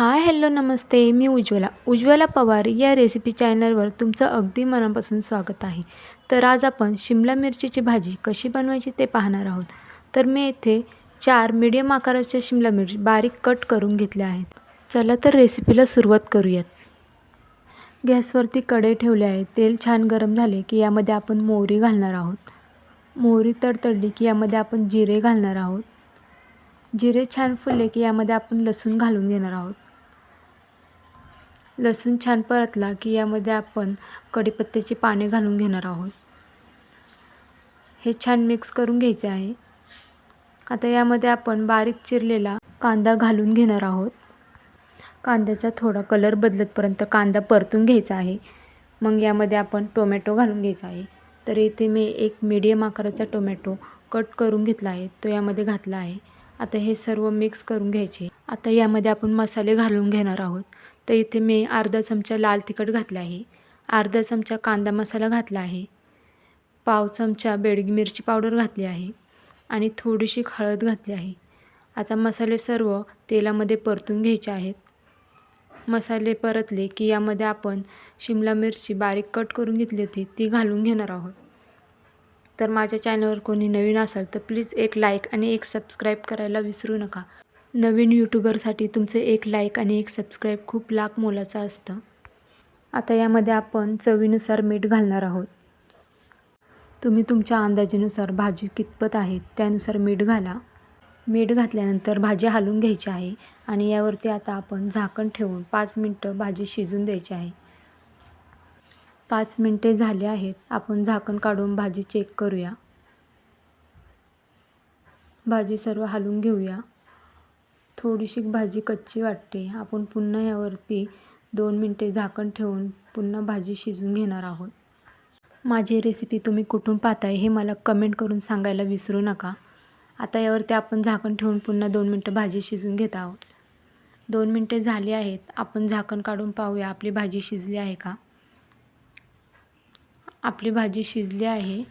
हाय hello नमस्ते. मी उज्ज्वला. उज्ज्वला पवार या रेसिपी चॅनलवर तुमचं अगदी मनापासून स्वागत आहे. तर आज आपण शिमला मिरचीची भाजी कशी बनवायची ते पाहणार आहोत. तर मी येथे चार मीडियम आकाराच्या शिमला मिरची बारीक कट करून घेतल्या आहेत. चला तर रेसिपीला सुरुवात करूयात. गॅसवरती कढई ठेवले आहे. तेल छान गरम झाले की यामध्ये आपण मोहरी घालणार आहोत. मोहरी तडतडली की यामध्ये आपण जिरे घालणार आहोत. जिरे छान फुलले की यामध्ये आपण लसूण घालून घेणार आहोत. लसूण छान परतला की यामध्ये आपण कढीपत्त्याची पाने घालून घेणार आहोत. हे छान मिक्स करून घ्यायचे आहे. आता यामध्ये आपण बारीक चिरलेला कांदा घालून घेणार आहोत. कांद्याचा थोडा कलर बदलतपर्यंत कांदा परतून घ्यायचा आहे. मग यामध्ये आपण टोमॅटो घालून घ्यायचा आहे. तर इथे मी एक मीडियम आकाराचा टोमॅटो कट करून घेतला आहे. तो यामध्ये घातला आहे. आता हे सर्व मिक्स करून घ्यायचे. आता यामध्ये आपण मसाले घालून घेणार आहोत. तर इथे मी अर्धा चमचा लाल तिखट घातला आहे. अर्धा चमचा कांदा मसाला घातला आहे. पाव चमचा बेडगी मिरची पावडर घातली आहे आणि थोडीशी हळद घातली आहे. आता मसाले सर्व तेलामध्ये परतून घ्यायचे आहेत. मसाले परतले की यामध्ये आपण शिमला मिरची बारीक कट करून घेतली होती ती घालून घेणार आहोत. तर माझ्या चॅनलवर कोणी नवीन असाल तर प्लीज एक लाईक आणि एक सबस्क्राईब करायला विसरू नका. नवीन यूट्यूबरसाठी तुमचे एक लाईक आणि एक सबस्क्राईब खूप लाख मोलाचं असतं. आता यामध्ये आपण चवीनुसार मीठ घालणार आहोत. तुम्ही तुमच्या अंदाजेनुसार भाजी कितपत आहे त्यानुसार मीठ घाला. मीठ घातल्यानंतर भाजी हलवून घ्यायची आहे आणि यावरती आता आपण झाकण ठेवून पाच मिनटं भाजी शिजून द्यायची आहे. पाच मिनटे झाले आहेत. आपण झाकण काढून भाजी चेक करूया. भाजी सर्व हलवून घेऊया. थोडीशी भाजी कच्ची वाटते. आपण पुन्हा यावरती दोन मिनटे झाकण ठेवून पुन्हा भाजी शिजून घेणार आहोत. माझी रेसिपी तुम्ही कुठून पाहताय हे मला कमेंट करून सांगायला विसरू नका. आता यावरती आपण झाकण ठेवून पुन्हा दोन मिनटं भाजी शिजून घेत आहोत. दोन मिनटे झाली आहेत. आपण झाकण काढून पाहूया आपली भाजी शिजली आहे का? आपली भाजी शिजली आहे.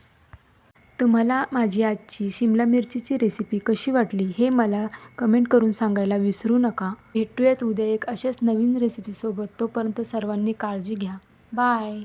तुम्हाला माझी आजची शिमला मिरचीची रेसिपी कशी वाटली हे मला कमेंट करून सांगायला विसरू नका. भेटूयात उद्या एक अशाच नवीन रेसिपीसोबत तोपर्यंत सर्वांनी काळजी घ्या. बाय